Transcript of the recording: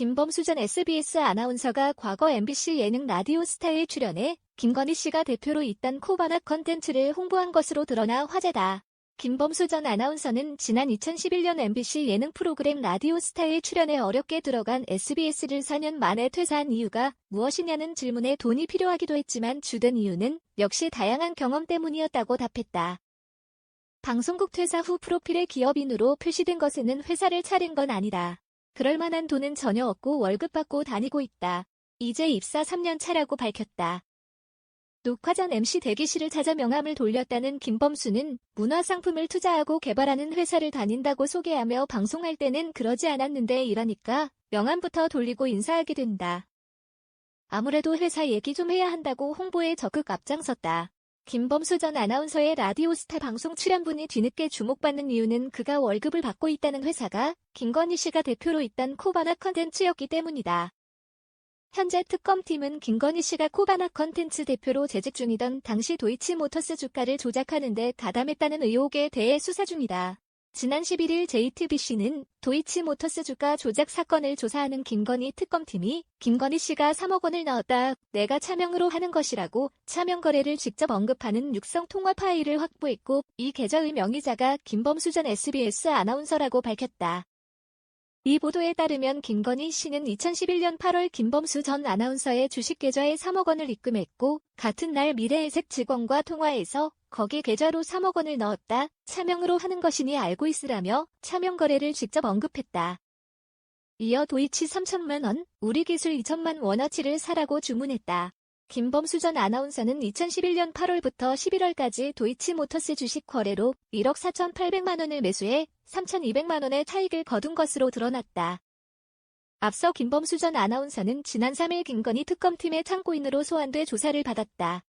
김범수 전 SBS 아나운서가 과거 MBC 예능 라디오 스타에 출연해 김건희 씨가 대표로 있던 코바나 컨텐츠를 홍보한 것으로 드러나 화제다. 김범수 전 아나운서는 지난 2011년 MBC 예능 프로그램 라디오 스타에 출연해 어렵게 들어간 SBS를 4년 만에 퇴사한 이유가 무엇이냐는 질문에 돈이 필요하기도 했지만 주된 이유는 역시 다양한 경험 때문이었다고 답했다. 방송국 퇴사 후 프로필에 기업인으로 표시된 것에는 회사를 차린 건 아니다. 그럴 만한 돈은 전혀 없고 월급 받고 다니고 있다. 이제 입사 3년 차라고 밝혔다. 녹화 전 MC 대기실을 찾아 명함을 돌렸다는 김범수는 문화상품을 투자하고 개발하는 회사를 다닌다고 소개하며 방송할 때는 그러지 않았는데 이러니까 명함부터 돌리고 인사하게 된다. 아무래도 회사 얘기 좀 해야 한다고 홍보에 적극 앞장섰다. 김범수 전 아나운서의 라디오스타 방송 출연분이 뒤늦게 주목받는 이유는 그가 월급을 받고 있다는 회사가 김건희 씨가 대표로 있던 코바나 컨텐츠였기 때문이다. 현재 특검팀은 김건희 씨가 코바나 컨텐츠 대표로 재직 중이던 당시 도이치모터스 주가를 조작하는 데 가담했다는 의혹에 대해 수사 중이다. 지난 11일 JTBC는 도이치모터스 주가 조작 사건을 조사하는 김건희 특검팀이 김건희 씨가 3억 원을 넣었다. 내가 차명으로 하는 것이라고 차명 거래를 직접 언급하는 육성 통화 파일을 확보했고 이 계좌의 명의자가 김범수 전 SBS 아나운서라고 밝혔다. 이 보도에 따르면 김건희 씨는 2011년 8월 김범수 전 아나운서의 주식 계좌에 3억 원을 입금했고 같은 날 미래의색 직원과 통화해서 거기 계좌로 3억 원을 넣었다. 차명으로 하는 것이니 알고 있으라며 차명 거래를 직접 언급했다. 이어 도이치 3천만 원, 우리 기술 2천만 원어치를 사라고 주문했다. 김범수 전 아나운서는 2011년 8월부터 11월까지 도이치 모터스 주식 거래로 1억 4,800만 원을 매수해 3,200만 원의 차익을 거둔 것으로 드러났다. 앞서 김범수 전 아나운서는 지난 3일 김건희 특검팀의 참고인으로 소환돼 조사를 받았다.